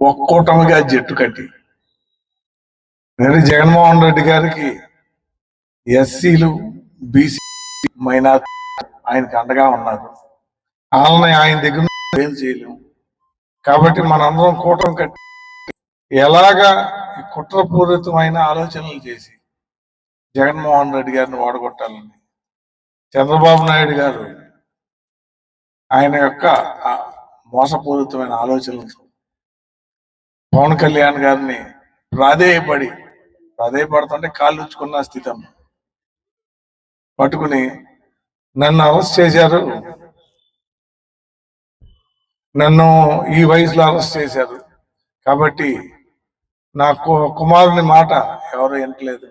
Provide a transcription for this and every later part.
ఒక్కోటమిగా జట్టు కట్టి. మరి జగన్మోహన్ రెడ్డి గారికి ఎస్సీలు బీసీ మైనార్టీ ఆయనకి అండగా ఉన్నారు. వాళ్ళని ఆయన దగ్గర ఏం చేయలేము కాబట్టి మనందరం కూటమి కట్టి ఎలాగా కుట్రపూరితమైన ఆలోచనలు చేసి జగన్మోహన్ రెడ్డి గారిని ఓడగొట్టాలని చంద్రబాబు నాయుడు గారు ఆయన యొక్క ఆ మోసపూరితమైన ఆలోచనలతో పవన్ కళ్యాణ్ గారిని ప్రాధేయపడి ప్రాధేయపడుతుంటే కాళ్ళు ఉచ్చుకున్న స్థితి. పట్టుకుని నన్ను అరెస్ట్ చేశారు. నన్ను ఈ వయసులో అరెస్ట్ చేశారు. కాబట్టి నా కుమారుని మాట ఎవరు వినట్లేదు.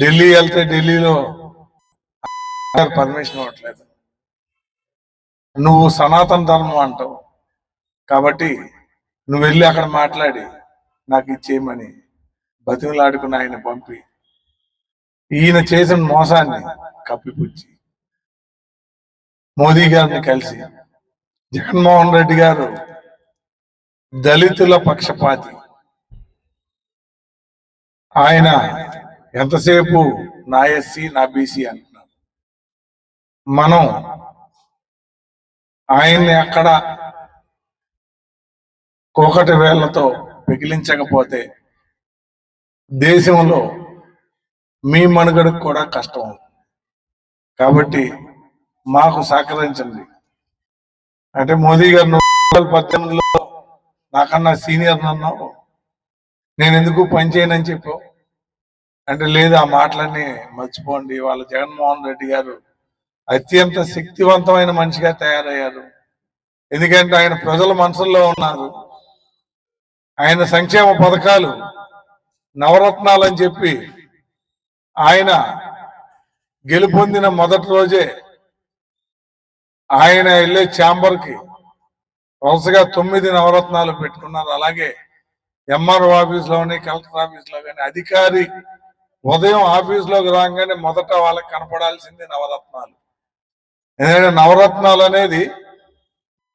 ఢిల్లీ వెళ్తే ఢిల్లీలో పర్మిషన్ ఇవ్వట్లేదు. నువ్వు సనాతన ధర్మం అంటావు. కాబట్టి నువ్వు వెళ్ళి అక్కడ మాట్లాడి నాకు ఇచ్చేయమని బతిమలాడుకుని ఆయన పంపి ఈయన చేసిన మోసాన్ని కప్పిపుచ్చి మోదీ గారిని కలిసి జగన్మోహన్ రెడ్డి గారు దళితుల పక్షపాతి. ఆయన ఎంతసేపు నా ఎస్సీ నా బీసీ అంటున్నారు. మనం ఆయన్ని అక్కడ కోకటి వేళ్ళతో మిగిలించకపోతే దేశంలో మీ మనుగడకు కూడా కష్టం కాబట్టి మాకు సహకరించండి. అంటే మోదీ గారు నువ్వు పద్దెనిమిదిలో నాకన్నా సీనియర్ అన్నావు నేను ఎందుకు పనిచేయనని చెప్పావు? అంటే లేదు ఆ మాటలన్నీ మర్చిపోండి. వాళ్ళ జగన్మోహన్ రెడ్డి గారు అత్యంత శక్తివంతమైన మనిషిగా తయారయ్యారు. ఎందుకంటే ఆయన ప్రజల మనసుల్లో ఉన్నారు. ఆయన సంక్షేమ పథకాలు నవరత్నాలు అని చెప్పి ఆయన గెలుపొందిన మొదటి రోజే ఆయన వెళ్ళే ఛాంబర్కి వరుసగా తొమ్మిది నవరత్నాలు పెట్టుకున్నారు. అలాగే ఎంఆర్ఓ ఆఫీస్లోని కలెక్టర్ ఆఫీస్లో కానీ అధికారి ఉదయం ఆఫీస్లోకి రాగానే మొదట వాళ్ళకి కనపడాల్సింది నవరత్నాలు. ఎందుకంటే నవరత్నాలు అనేది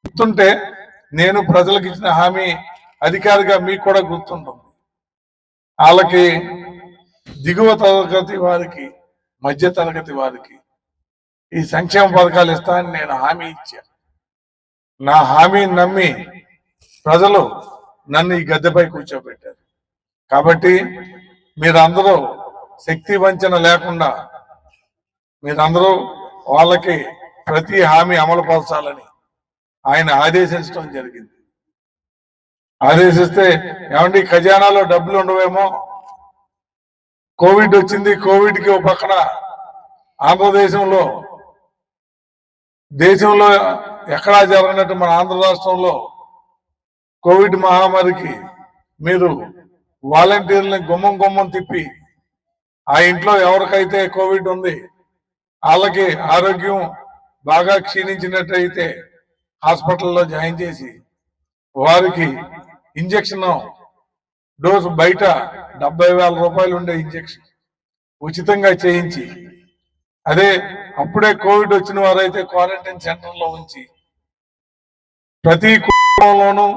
గుర్తుంటే నేను ప్రజలకు ఇచ్చిన హామీ అధికారిగా మీకు కూడా గుర్తుంటుంది. వాళ్ళకి దిగువ తరగతి వారికి మధ్య తరగతి వారికి ఈ సంక్షేమ పథకాలు ఇస్తానని నేను హామీ ఇచ్చా. నా హామీని నమ్మి ప్రజలు నన్ను ఈ గద్దెపై కూర్చోబెట్టారు. కాబట్టి మీరందరూ శక్తి వంచన లేకుండా మీరందరూ వాళ్ళకి ప్రతి హామీ అమలు పరచాలని ఆయన ఆదేశించడం జరిగింది. ఆదేశిస్తే ఏమండి ఖజానాలో డబ్బులు ఉండవేమో? కోవిడ్ వచ్చింది కోవిడ్కి ఒక పక్కన ఆంధ్రదేశంలో దేశంలో ఎక్కడా జరగనట్టు మన ఆంధ్ర రాష్ట్రంలో కోవిడ్ మహమ్మారికి మీరు వాలంటీర్లని గుమ్మం గుమ్మం తిప్పి ఆ ఇంట్లో ఎవరికైతే కోవిడ్ ఉంది వాళ్ళకి ఆరోగ్యం బాగా క్షీణించినట్టయితే హాస్పిటల్లో జాయిన్ చేసి వారికి ఇంజక్షన్ డోసు బయట డెబ్బై వేల రూపాయలు ఉండే ఇంజక్షన్ ఉచితంగా చేయించి అదే అప్పుడే కోవిడ్ వచ్చిన వారైతే క్వారంటైన్ సెంటర్లో ఉంచి ప్రతి కుటుంబంలోనూ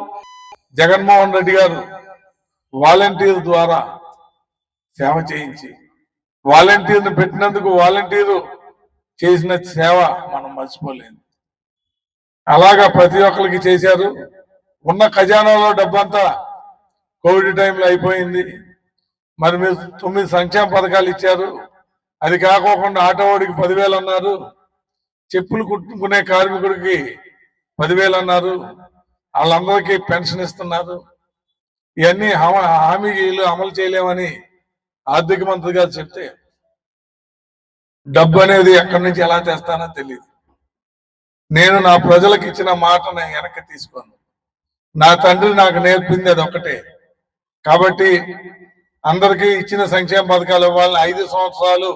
జగన్మోహన్ రెడ్డి గారు వాలంటీర్ ద్వారా సేవ చేయించి వాలంటీర్ని పెట్టినందుకు వాలంటీరు చేసిన సేవ మనం మర్చిపోలేదు అలాగా ప్రతి ఒక్కరికి చేశారు. ఉన్న ఖజానాలో డబ్బంతా కోవిడ్ టైంలో అయిపోయింది. మరి మీరు తొమ్మిది సంక్షేమ పథకాలు ఇచ్చారు. అది కాకోకుండా ఆటో వాడికి పదివేలు అన్నారు. చెప్పులు కుట్టుకునే కార్మికుడికి పదివేలు అన్నారు. వాళ్ళందరికీ పెన్షన్ ఇస్తున్నారు. ఇవన్నీ హామ- హామీలు అమలు చేయలేమని ఆర్థిక మంత్రి గారు చెప్తే డబ్బు అనేది ఎక్కడి నుంచి ఎలా తెస్తానో తెలియదు నేను నా ప్రజలకు ఇచ్చిన మాటను వెనక్కి తీసుకోను. నా తండ్రి నాకు నేర్పింది అది ఒకటే. కాబట్టి అందరికీ ఇచ్చిన సంక్షేమ పథకాలు ఇవ్వాలని ఐదు సంవత్సరాలు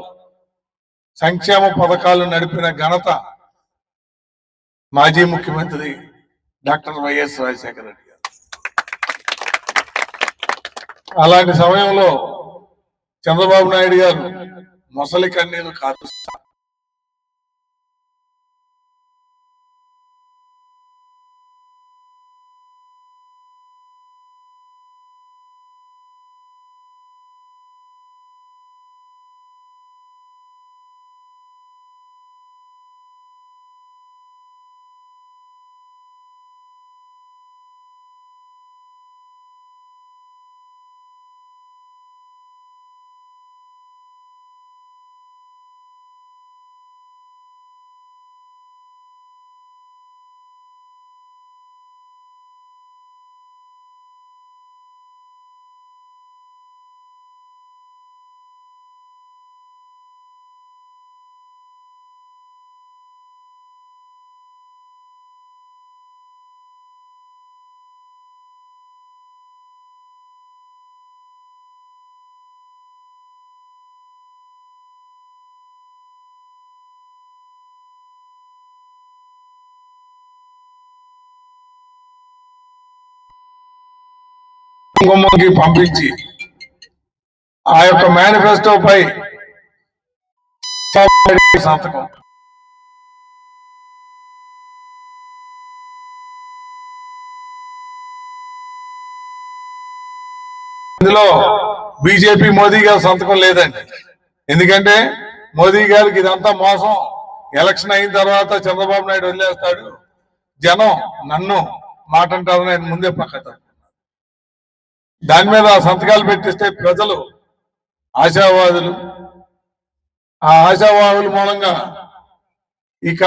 సంక్షేమ పథకాలు నడిపిన ఘనత మాజీ ముఖ్యమంత్రి డాక్టర్ వైఎస్ రాజశేఖర రెడ్డి గారు. అలాంటి సమయంలో చంద్రబాబు నాయుడు గారు మొసలి కన్నీరు కాదు గుమ్మకి పంపించి ఆ యొక్క మేనిఫెస్టోపై సంతకం. ఇందులో బీజేపీ మోదీ గారి సంతకం లేదండి. ఎందుకంటే మోదీ గారికి ఇదంతా మోసం. ఎలక్షన్ అయిన తర్వాత చంద్రబాబు నాయుడు వదిలేస్తాడు. జనం నన్ను మాట అంటారు ఆయన ముందే పక్కతాను దాని మీద సంతకాలు పెట్టిస్తే ప్రజలు ఆశావాదులు. ఆ ఆశావాదుల మూలంగా ఇక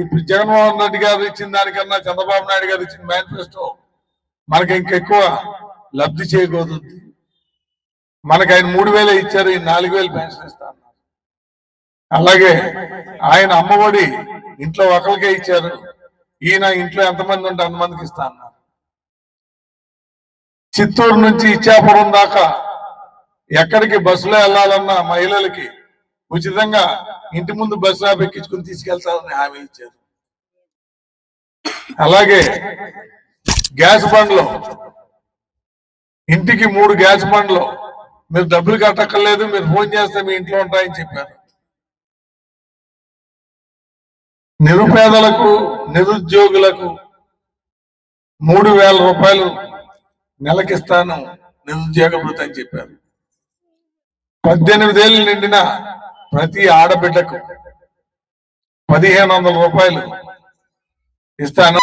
ఇప్పుడు జగన్మోహన్ రెడ్డి గారు ఇచ్చిన దానికన్నా చంద్రబాబు నాయుడు గారు ఇచ్చిన మేనిఫెస్టో మనకి ఇంకెక్కువ లబ్ధి చేయకూడదు మనకు ఆయన మూడు వేలే ఇచ్చారు ఈ నాలుగు వేలు పెన్షన్ ఇస్తాను అన్నారు. అలాగే ఆయన అమ్మఒడి ఇంట్లో ఒకరికే ఇచ్చారు. ఈయన ఇంట్లో ఎంతమంది ఉంటే అంతమందికి ఇస్తా అన్నారు. చిత్తూరు నుంచి ఇచ్చాపురం దాకా ఎక్కడికి బస్సులో వెళ్ళాలన్నా మహిళలకి ఉచితంగా ఇంటి ముందు బస్సు ఆపి ఎక్కించుకుని తీసుకెళ్తారని హామీ ఇచ్చారు. అలాగే గ్యాస్ బండ్లు ఇంటికి మూడు గ్యాస్ బండ్లు మీరు డబ్బులు కట్టక్కర్లేదు మీరు ఫోన్ చేస్తే మీ ఇంట్లో ఉంటాయని చెప్పారు. నిరుపేదలకు నిరుద్యోగులకు మూడు వేల రూపాయలు నెలకిస్తాను నిరుద్యోగ భృతి అని చెప్పారు. పద్దెనిమిదేళ్ళు నిండిన ప్రతి ఆడబిడ్డకు పదిహేను వందల రూపాయలు ఇస్తాను.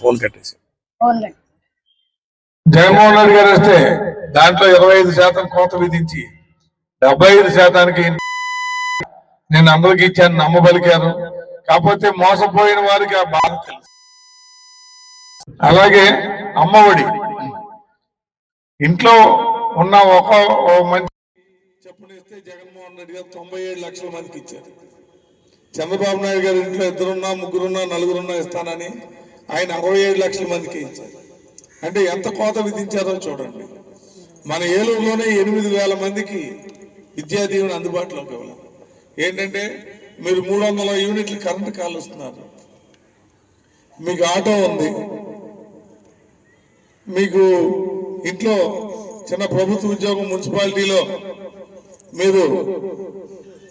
ఫోన్ కట్టేసి. జగన్మోహన్ రెడ్డి గారు వస్తే దాంట్లో ఇరవై ఐదు శాతం కోత విధించి డెబ్బై ఐదు శాతానికి నేను అందరికి ఇచ్చాను నమ్మబలికారు కాకపోతే మోసపోయిన వారికి ఆ బాధ తెలుసు. అలాగే అమ్మఒడి ఇంట్లో ఉన్న ఒక మంచి చెప్పనిస్తే జగన్మోహన్ రెడ్డి గారు తొంభై ఏడు లక్షల మందికి ఇచ్చారు. చంద్రబాబు నాయుడు గారి ఇంట్లో ఇద్దరున్నా ముగ్గురున్నా నలుగురున్నా ఇస్తానని ఆయన అరవై ఏడు లక్షల మందికి ఇచ్చారు. అంటే ఎంత కోత విధించారో చూడండి. మన ఏలూరులోనే ఎనిమిది వేల మందికి విద్యా దీవెన అందుబాటులోకి ఇవ్వాలి ఏంటంటే మీరు మూడు వందల యూనిట్లు కరెంటు కాలుస్తున్నారు. మీకు ఆటో ఉంది. మీకు ఇంట్లో చిన్న ప్రభుత్వ ఉద్యోగం మున్సిపాలిటీలో మీరు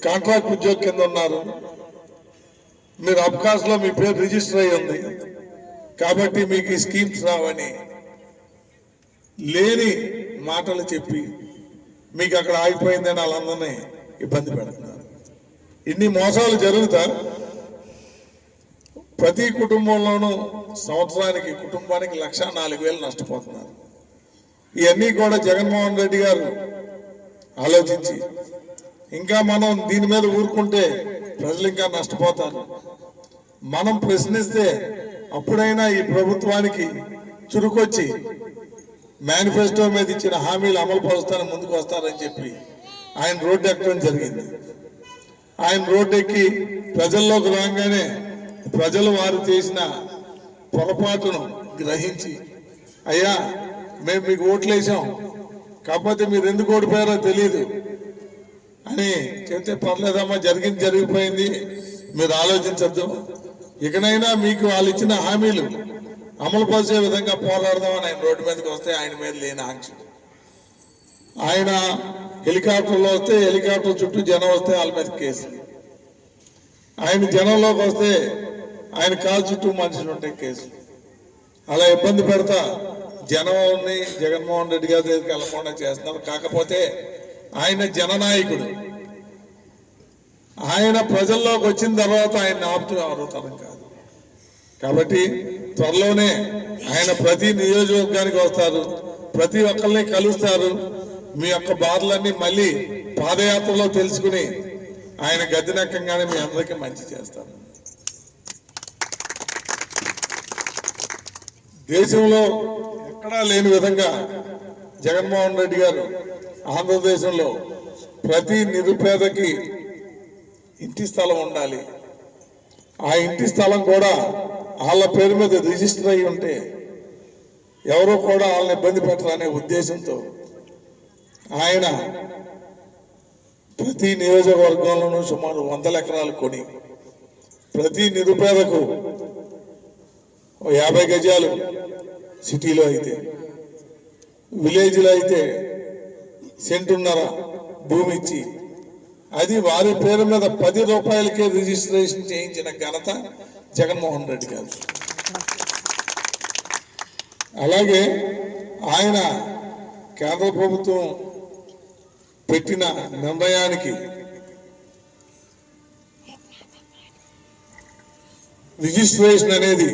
కాంట్రాక్ట్ ఉద్యోగం కింద ఉన్నారు. మీరు అబ్కాస్లో మీ పేరు రిజిస్టర్ అయి ఉంది. కాబట్టి మీకు ఈ స్కీమ్స్ రావని లేని మాటలు చెప్పి మీకు అక్కడ ఆగిపోయిందని వాళ్ళందరినీ ఇబ్బంది పెడుతున్నారు. ఇన్ని మోసాలు జరుగుతా ప్రతి కుటుంబంలోనూ సంవత్సరానికి కుటుంబానికి లక్ష నాలుగు వేలు నష్టపోతున్నారు. ఇవన్నీ కూడా జగన్మోహన్ రెడ్డి గారు ఆలోచించి ఇంకా మనం దీని మీద ఊరుకుంటే ప్రజలు ఇంకా నష్టపోతారు. మనం ప్రశ్నిస్తే అప్పుడైనా ఈ ప్రభుత్వానికి చురుకొచ్చి మేనిఫెస్టో మీద ఇచ్చిన హామీలు అమలు పరుస్తానని ముందుకు వస్తారని చెప్పి ఆయన రోడ్డు ఎక్కడం జరిగింది. ఆయన రోడ్డు ఎక్కి ప్రజల్లోకి రాగానే ప్రజలు వారు చేసిన పొరపాటును గ్రహించి అయ్యా మేము మీకు ఓట్లేసాం కాకపోతే మీరు ఎందుకు ఓడిపోయారో తెలియదు. అని చెప్తే పర్లేదమ్మా జరిగింది జరిగిపోయింది. మీరు ఆలోచించద్దు. ఇకనైనా మీకు వాళ్ళు ఇచ్చిన హామీలు అమలు పరిచే విధంగా పోరాడదామని ఆయన రోడ్డు మీదకి వస్తే ఆయన మీద లేని ఆంక్ష. ఆయన హెలికాప్టర్లో వస్తే హెలికాప్టర్ చుట్టూ జనం వస్తే వాళ్ళ మీద కేసు. ఆయన జనంలోకి వస్తే ఆయన కాలు చుట్టూ మనుషులు ఉంటే కేసు. అలా ఇబ్బంది పెడతా జనం జగన్మోహన్ రెడ్డి గారి దగ్గరికి వెళ్ళకుండా చేస్తున్నారు. కాకపోతే ఆయన జననాయకుడు. ఆయన ప్రజల్లోకి వచ్చిన తర్వాత ఆయన ఆపుతూ ఎవరుతారం కాదు. కాబట్టి త్వరలోనే ఆయన ప్రతి నియోజకవర్గానికి వస్తారు. ప్రతి ఒక్కరిని కలుస్తారు. మీ యొక్క బాధలన్నీ మళ్ళీ పాదయాత్రలో తెలుసుకుని ఆయన గద్దెనెక్కంగానే మీ అందరికీ మంచి చేస్తారు. దేశంలో ఎక్కడా లేని విధంగా జగన్మోహన్ రెడ్డి గారు ఆంధ్రదేశంలో ప్రతి నిరుపేదకి ఇంటి స్థలం ఉండాలి. ఆ ఇంటి స్థలం కూడా వాళ్ళ పేరు మీద రిజిస్టర్ అయి ఉంటే ఎవరో కూడా వాళ్ళని ఇబ్బంది పెట్టరనే ఉద్దేశంతో ఆయన ప్రతి నియోజకవర్గంలోనూ సుమారు వందల ఎకరాలు కొని ప్రతి నిరుపేదకు యాభై గజాలు సిటీలో అయితే విలేజ్లో అయితే సెంటున్నర భూమి ఇచ్చి అది వారి పేరు మీద పది రూపాయలకే రిజిస్ట్రేషన్ చేయించిన ఘనత జగన్మోహన్ రెడ్డి గారు. అలాగే ఆయన కేంద్ర ప్రభుత్వం పెట్టిన నిర్ణయానికి రిజిస్ట్రేషన్ అనేది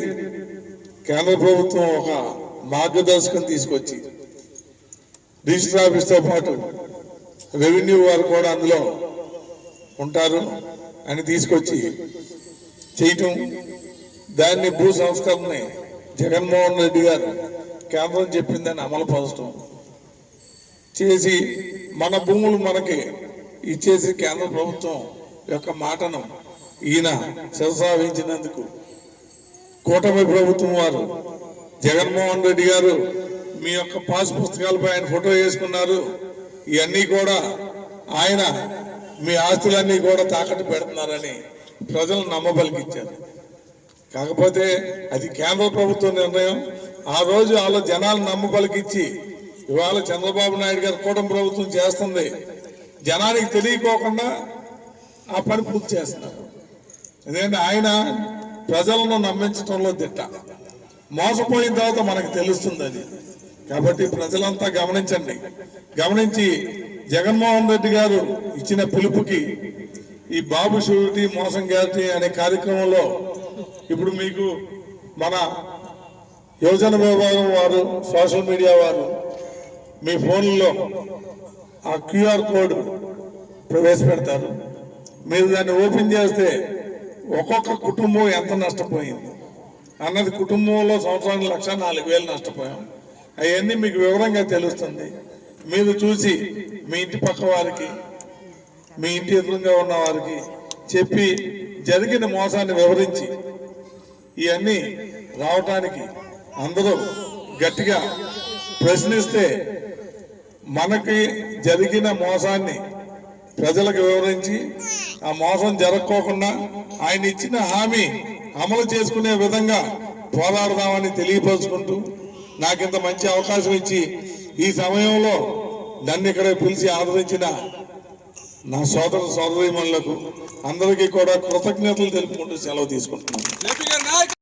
కేంద్ర ప్రభుత్వం ఒక మార్గదర్శకం తీసుకొచ్చి రిజిస్టర్ ఆఫీస్తో పాటు రెవెన్యూ వారు కూడా అందులో ఉంటారు అని తీసుకొచ్చి చేయటం. దాన్ని భూ సంస్కరణని జగన్మోహన్ రెడ్డి గారు కేంద్రం చెప్పిందని అమలు పరచడం చేసి మన భూములు మనకి ఇచ్చేసి కేంద్ర ప్రభుత్వం యొక్క మాటను ఈయన శిరసావించినందుకు కూటమి ప్రభుత్వం వారు జగన్మోహన్ రెడ్డి గారు మీ యొక్క పాస్ పుస్తకాలపై ఆయన ఫోటో వేసుకున్నారు. ఇవన్నీ కూడా ఆయన మీ ఆస్తులన్నీ కూడా తాకట్టు పెడుతున్నారని ప్రజలు నమ్మబలికిచ్చారు. కాకపోతే అది కేంద్ర ప్రభుత్వ నిర్ణయం. ఆ రోజు వాళ్ళ జనాలు నమ్మబలికిచ్చి ఇవాళ చంద్రబాబు నాయుడు గారు కూటమి ప్రభుత్వం చేస్తుంది. జనానికి తెలియకోకుండా ఆ పని పూర్తి చేస్తున్నారు. ఎందుకంటే ఆయన ప్రజలను నమ్మించడంలో దిట్ట. మోసపోయిన తర్వాత మనకు తెలుస్తుంది అది. కాబట్టి ప్రజలంతా గమనించండి. గమనించి జగన్మోహన్ రెడ్డి గారు ఇచ్చిన పిలుపుకి ఈ బాబు షూరిటీ మోసం గ్యారంటీ అనే కార్యక్రమంలో ఇప్పుడు మీకు మన యువజన విభాగం వారు సోషల్ మీడియా వారు మీ ఫోన్లో ఆ క్యూఆర్ కోడ్ ప్రవేశపెడతారు. మీరు దాన్ని ఓపెన్ చేస్తే ఒక్కొక్క కుటుంబం ఎంత నష్టపోయింది? అన్నది కుటుంబంలో సంవత్సరానికి లక్ష నాలుగు వేలు నష్టపోయాం. అవన్నీ మీకు వివరంగా తెలుస్తుంది. మీరు చూసి మీ ఇంటి పక్క వారికి మీ ఇంటి ఎదురుగా ఉన్న వారికి చెప్పి జరిగిన మోసాన్ని వివరించి ఇవన్నీ రావటానికి అందరూ గట్టిగా ప్రశ్నిస్తే మనకి జరిగిన మోసాన్ని ప్రజలకు వివరించి ఆ మోసం జరగకోకుండా ఆయన ఇచ్చిన హామీ అమలు చేసుకునే విధంగా పోరాడదామని తెలియపరుచుకుంటూ నాకింత మంచి అవకాశం ఇచ్చి ఈ సమయంలో నన్ను ఇక్కడ పిలిచి ఆదరించిన నా సోదర సోదరీమణులకు అందరికీ కూడా కృతజ్ఞతలు తెలుపుకుంటూ సెలవు తీసుకుంటున్నాను.